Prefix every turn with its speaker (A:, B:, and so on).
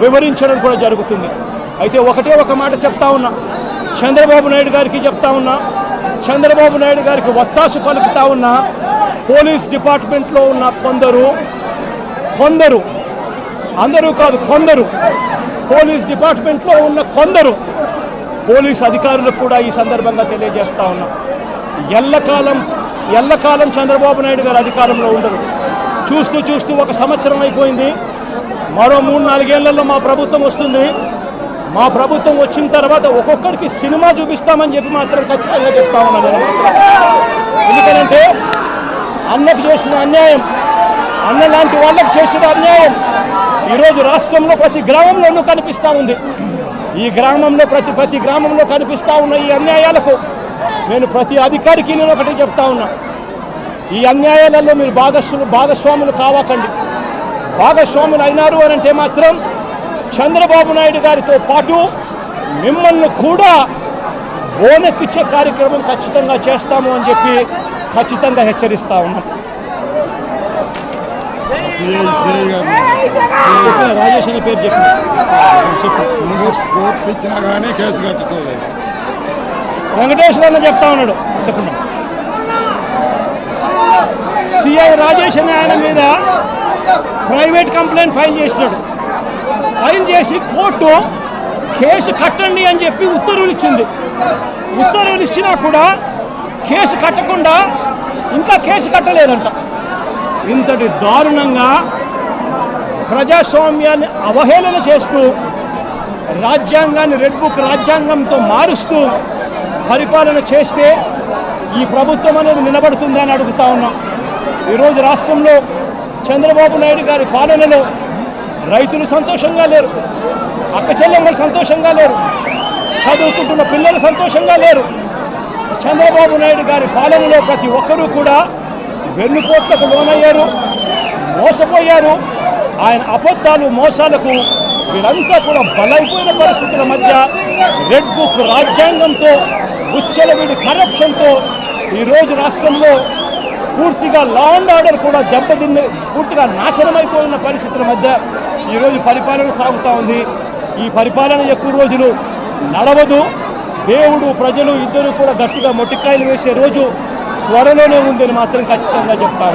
A: వివరించడం కూడా జరుగుతుంది. అయితే ఒకటే ఒక మాట చెప్తా ఉన్నా. చంద్రబాబు నాయుడు గారికి చెప్తా ఉన్నా. చంద్రబాబు నాయుడు గారికి ఒత్తాసు పలుకుతా ఉన్నా. పోలీస్ డిపార్ట్మెంట్లో ఉన్న కొందరు కొందరు అందరూ కాదు కొందరు పోలీస్ డిపార్ట్మెంట్లో ఉన్న కొందరు పోలీస్ అధికారులకు కూడా ఈ సందర్భంగా తెలియజేస్తా ఉన్నా. ఎల్లకాలం ఎల్లకాలం చంద్రబాబు నాయుడు గారు అధికారంలో ఉండరు. చూస్తూ చూస్తూ ఒక సంవత్సరం అయిపోయింది. మరో మూడు నాలుగేళ్ళలో మా ప్రభుత్వం వస్తుంది. మా ప్రభుత్వం వచ్చిన తర్వాత ఒక్కొక్కడికి సినిమా చూపిస్తామని చెప్పి మాత్రం ఖచ్చితంగా చెప్తా ఉన్నాను. ఎందుకంటే ఎందుకనంటే అన్నకు చేసిన అన్యాయం అన్న లాంటి వాళ్ళకు చేసిన అన్యాయం ఈరోజు రాష్ట్రంలో ప్రతి గ్రామంలోనూ కనిపిస్తూ ఉంది. ఈ గ్రామంలో ప్రతి ప్రతి గ్రామంలో కనిపిస్తూ ఉన్న ఈ అన్యాయాలకు నేను ప్రతి అధికారికి నేను ఒకటి చెప్తా ఉన్నా. ఈ అన్యాయాలలో మీరు భాగస్వాములు భాగస్వాములు కావకండి. భాగస్వాములు అయినారు అని అంటే మాత్రం చంద్రబాబు నాయుడు గారితో పాటు మిమ్మల్ని కూడా ఓనెక్కిచ్చే కార్యక్రమం ఖచ్చితంగా చేస్తాము అని చెప్పి ఖచ్చితంగా హెచ్చరిస్తా ఉన్నాం. రాజేష్ అనే పేరు చెప్పు వెంకటేశ్వర అన్న చెప్తా ఉన్నాడు. చెప్పండి. సిఐ రాజేష్ అనే ఆయన మీద ప్రైవేట్ కంప్లైంట్ ఫైల్ చేసినాడు. ఫైల్ చేసి కోర్టు కేసు కట్టండి అని చెప్పి ఉత్తర్వులు ఇచ్చింది. ఉత్తర్వులు ఇచ్చినా కూడా కేసు కట్టకుండా ఇంకా కేసు కట్టలేదంట. ఇంతటి దారుణంగా ప్రజాస్వామ్యాన్ని అవహేళన చేస్తూ రాజ్యాంగాన్ని రెడ్ బుక్ రాజ్యాంగంతో మారుస్తూ పరిపాలన చేస్తే ఈ ప్రభుత్వం అనేది నిలబడుతుందని అడుగుతా ఉన్నాం. ఈరోజు రాష్ట్రంలో చంద్రబాబు నాయుడు గారి పాలనలో రైతులు సంతోషంగా లేరు. అక్క చెల్లెమ్మలు సంతోషంగా లేరు. చదువుకుంటున్న పిల్లలు సంతోషంగా లేరు. చంద్రబాబు నాయుడు గారి పాలనలో ప్రతి ఒక్కరూ కూడా వెన్నుపోట్లకు లోనయ్యారు మోసపోయారు. ఆయన అబద్ధాలు మోసాలకు వీరంతా కూడా బలైపోయిన పరిస్థితుల మధ్య రెడ్ బుక్ రాజ్యాంగంతో ఉచ్చలవిడి కరప్షన్తో ఈరోజు రాష్ట్రంలో పూర్తిగా లా అండ్ ఆర్డర్ కూడా దెబ్బతిన్న పూర్తిగా నాశనమైపోయిన పరిస్థితుల మధ్య ఈరోజు పరిపాలన సాగుతూ ఉంది. ఈ పరిపాలన ఎక్కువ రోజులు నడవదు. దేవుడు ప్రజలు ఇద్దరు కూడా గట్టిగా మొట్టికాయలు వేసే రోజు త్వరలోనే ఉందని మాత్రం ఖచ్చితంగా చెప్తా